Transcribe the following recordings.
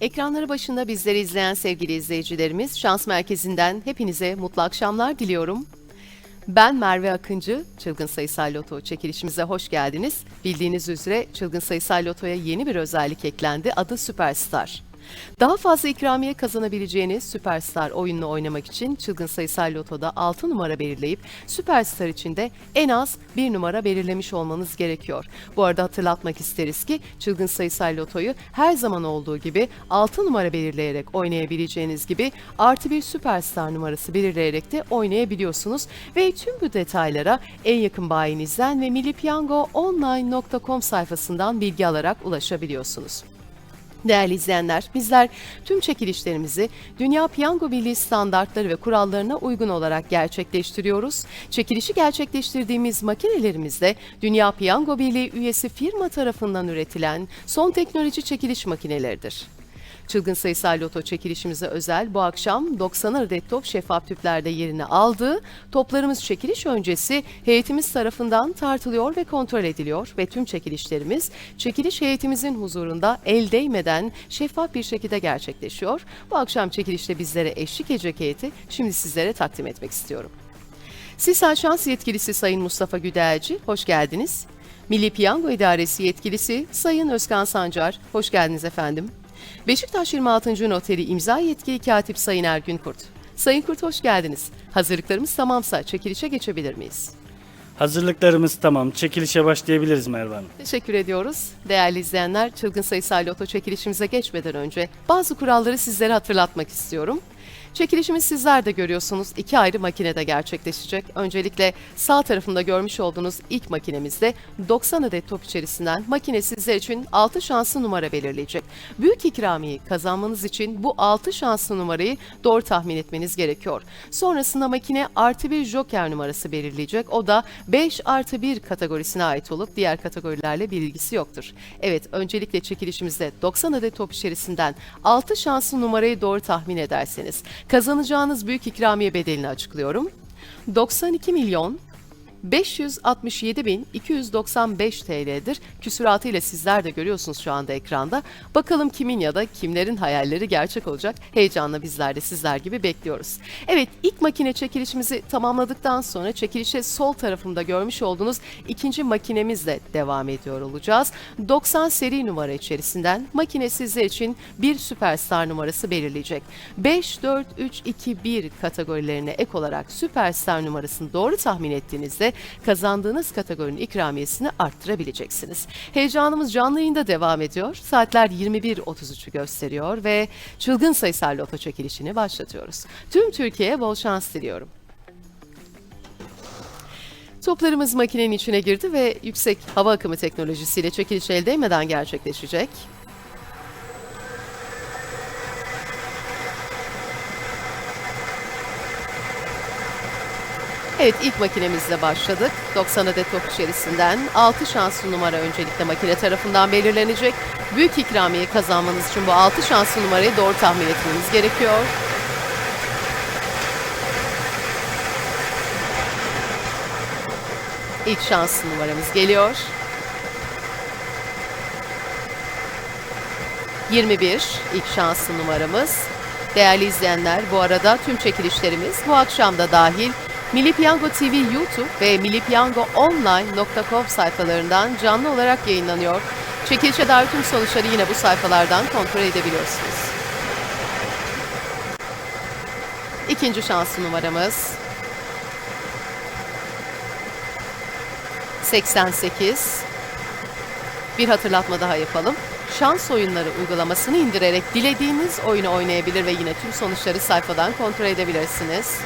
Ekranları başında bizleri izleyen sevgili izleyicilerimiz, Şans Merkezi'nden hepinize mutlu akşamlar diliyorum. Ben Merve Akıncı, Çılgın Sayısal Loto çekilişimize hoş geldiniz. Bildiğiniz üzere Çılgın Sayısal Loto'ya yeni bir özellik eklendi, adı Süperstar. Daha fazla ikramiye kazanabileceğiniz Süperstar oyununu oynamak için Çılgın Sayısal Loto'da 6 numara belirleyip Süperstar için de en az 1 numara belirlemiş olmanız gerekiyor. Bu arada hatırlatmak isteriz ki Çılgın Sayısal Loto'yu her zaman olduğu gibi 6 numara belirleyerek oynayabileceğiniz gibi artı bir Süperstar numarası belirleyerek de oynayabiliyorsunuz. Ve tüm bu detaylara en yakın bayinizden ve millipiyangoonline.com sayfasından bilgi alarak ulaşabiliyorsunuz. Değerli izleyenler, bizler tüm çekilişlerimizi Dünya Piyango Birliği standartları ve kurallarına uygun olarak gerçekleştiriyoruz. Çekilişi gerçekleştirdiğimiz makinelerimizde Dünya Piyango Birliği üyesi firma tarafından üretilen son teknoloji çekiliş makineleridir. Çılgın sayısal loto çekilişimize özel bu akşam 90 adet top şeffaf tüplerde yerini aldı. Toplarımız çekiliş öncesi heyetimiz tarafından tartılıyor ve kontrol ediliyor ve tüm çekilişlerimiz çekiliş heyetimizin huzurunda el değmeden şeffaf bir şekilde gerçekleşiyor. Bu akşam çekilişte bizlere eşlik edecek heyeti şimdi sizlere takdim etmek istiyorum. Sisal Şans Yetkilisi Sayın Mustafa Güdelci, hoş geldiniz. Milli Piyango İdaresi Yetkilisi Sayın Özkan Sancar, hoş geldiniz efendim. Beşiktaş 26. Noteri imza yetkili katip Sayın Ergün Kurt. Sayın Kurt hoş geldiniz. Hazırlıklarımız tamamsa çekilişe geçebilir miyiz? Hazırlıklarımız tamam. Çekilişe başlayabiliriz Merve Hanım. Teşekkür ediyoruz. Değerli izleyenler, çılgın sayısal loto çekilişimize geçmeden önce bazı kuralları sizlere hatırlatmak istiyorum. Çekilişimiz sizler de görüyorsunuz iki ayrı makinede gerçekleşecek. Öncelikle sağ tarafında görmüş olduğunuz ilk makinemizde 90 adet top içerisinden makine sizler için 6 şanslı numara belirleyecek. Büyük ikramiyeyi kazanmanız için bu 6 şanslı numarayı doğru tahmin etmeniz gerekiyor. Sonrasında makine artı bir joker numarası belirleyecek. O da 5 artı 1 kategorisine ait olup diğer kategorilerle bir ilgisi yoktur. Evet öncelikle çekilişimizde 90 adet top içerisinden 6 şanslı numarayı doğru tahmin ederseniz kazanacağınız büyük ikramiye bedelini açıklıyorum. 92 milyon 567.295 TL'dir. Küsuratıyla sizler de görüyorsunuz şu anda ekranda. Bakalım kimin ya da kimlerin hayalleri gerçek olacak. Heyecanla bizler de sizler gibi bekliyoruz. Evet ilk makine çekilişimizi tamamladıktan sonra çekilişe sol tarafımda görmüş olduğunuz ikinci makinemizle devam ediyor olacağız. 90 seri numara içerisinden makine sizler için bir süperstar numarası belirleyecek. 5, 4, 3, 2, 1 kategorilerine ek olarak süperstar numarasını doğru tahmin ettiğinizde kazandığınız kategorinin ikramiyesini arttırabileceksiniz. Heyecanımız canlı yayında devam ediyor. Saatler 21.33'ü gösteriyor ve çılgın sayısal loto çekilişini başlatıyoruz. Tüm Türkiye'ye bol şans diliyorum. Toplarımız makinenin içine girdi ve yüksek hava akımı teknolojisiyle çekiliş el değmeden gerçekleşecek. Evet ilk makinemizle başladık. 90 adet top içerisinden 6 şanslı numara öncelikle makine tarafından belirlenecek. Büyük ikramiye kazanmanız için bu 6 şanslı numarayı doğru tahmin etmeniz gerekiyor. İlk şanslı numaramız geliyor. 21 ilk şanslı numaramız. Değerli izleyenler bu arada tüm çekilişlerimiz bu akşam da dahil Milli Piyango TV YouTube ve millipiyangoonline.com sayfalarından canlı olarak yayınlanıyor. Çekilişe dair tüm sonuçları yine bu sayfalardan kontrol edebiliyorsunuz. İkinci şanslı numaramız 88 Bir hatırlatma daha yapalım. şans oyunları uygulamasını indirerek dilediğiniz oyunu oynayabilir ve yine tüm sonuçları sayfadan kontrol edebilirsiniz.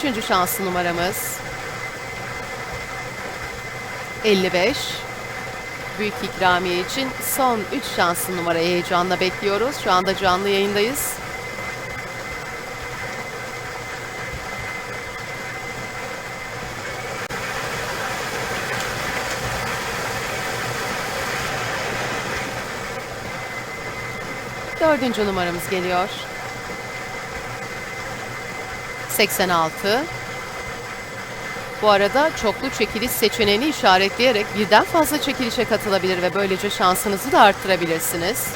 Üçüncü şanslı numaramız 55. Büyük ikramiye için son 3 şanslı numarayı heyecanla bekliyoruz. Şu anda canlı yayındayız. Dördüncü numaramız geliyor. 86. Bu arada çoklu çekiliş seçeneğini işaretleyerek birden fazla çekilişe katılabilir ve böylece şansınızı da arttırabilirsiniz.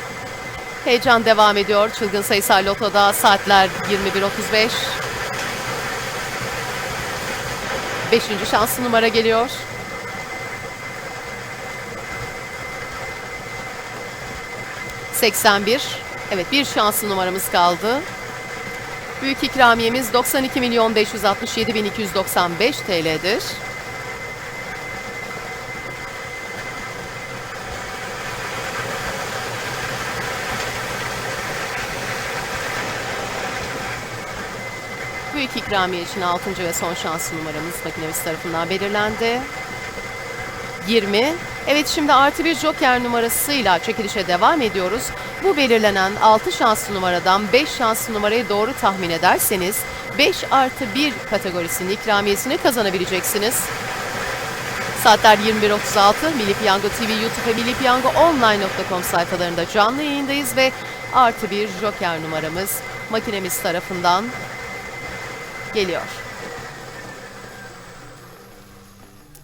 Heyecan devam ediyor. Çılgın sayısal lotoda saatler 21.35. Beşinci şanslı numara geliyor. ...81. Evet bir şanslı numaramız kaldı. Büyük ikramiyemiz 92 milyon 567 bin 295 TL'dir. Büyük ikramiye için 6. ve son şanslı numaramız makinemiz tarafından belirlendi. 20. Evet şimdi artı bir joker numarasıyla çekilişe devam ediyoruz. Bu belirlenen 6 şanslı numaradan 5 şanslı numarayı doğru tahmin ederseniz 5 artı 1 kategorisinin ikramiyesini kazanabileceksiniz. Saatler 21.36 Milli Piyango TV YouTube ve millipiyangoonline.com sayfalarında canlı yayındayız ve artı bir joker numaramız makinemiz tarafından geliyor.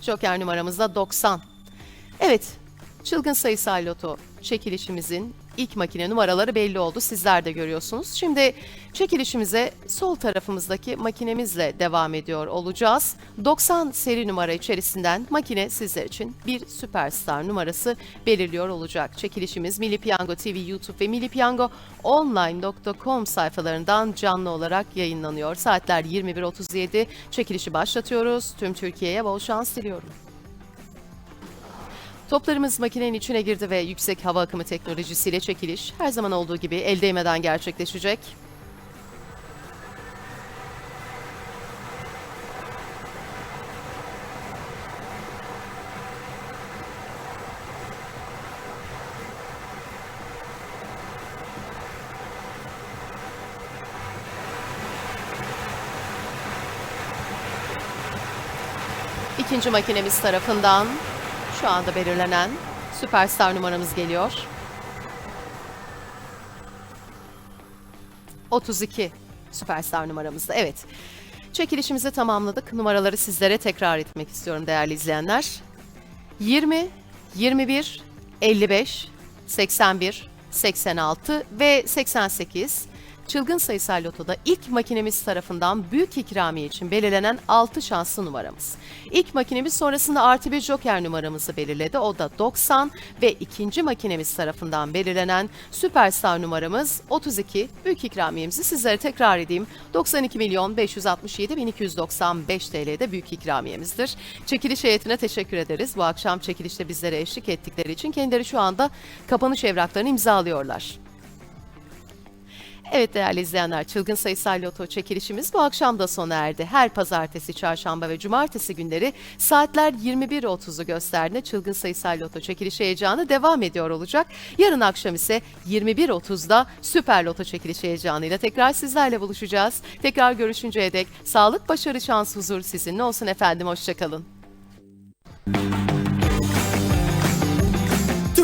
Joker numaramız da 90. Evet, çılgın sayısal loto çekilişimizin ilk makine numaraları belli oldu. Sizler de görüyorsunuz. Şimdi çekilişimize sol tarafımızdaki makinemizle devam ediyor olacağız. 90 seri numara içerisinden makine sizler için bir süperstar numarası belirliyor olacak. Çekilişimiz Milli Piyango TV YouTube ve millipiyangoonline.com sayfalarından canlı olarak yayınlanıyor. Saatler 21.37. Çekilişi başlatıyoruz. Tüm Türkiye'ye bol şans diliyorum. Toplarımız makinenin içine girdi ve yüksek hava akımı teknolojisiyle çekiliş her zaman olduğu gibi el değmeden gerçekleşecek. İkinci makinemiz tarafından şu anda belirlenen süperstar numaramız geliyor. 32 süperstar numaramızda. Evet. Çekilişimizi tamamladık. Numaraları sizlere tekrar etmek istiyorum değerli izleyenler. 20, 21, 55, 81, 86 ve 88 Çılgın sayısal lotoda ilk makinemiz tarafından büyük ikramiye için belirlenen 6 şanslı numaramız. İlk makinemiz sonrasında artı bir joker numaramızı belirledi. O da 90 ve ikinci makinemiz tarafından belirlenen süperstar numaramız 32. Büyük ikramiyemizi sizlere tekrar edeyim. 92 milyon 567 bin 295 TL'de büyük ikramiyemizdir. Çekiliş heyetine teşekkür ederiz. Bu akşam çekilişte bizlere eşlik ettikleri için kendileri şu anda kapanış evraklarını imzalıyorlar. Evet değerli izleyenler, çılgın sayısal loto çekilişimiz bu akşam da sona erdi. Her pazartesi, çarşamba ve cumartesi günleri saatler 21.30'u gösterdiğinde çılgın sayısal loto çekilişi heyecanı devam ediyor olacak. Yarın akşam ise 21.30'da süper loto çekilişi heyecanıyla tekrar sizlerle buluşacağız. Tekrar görüşünceye dek sağlık, başarı, şans, huzur sizinle olsun efendim. Hoşçakalın.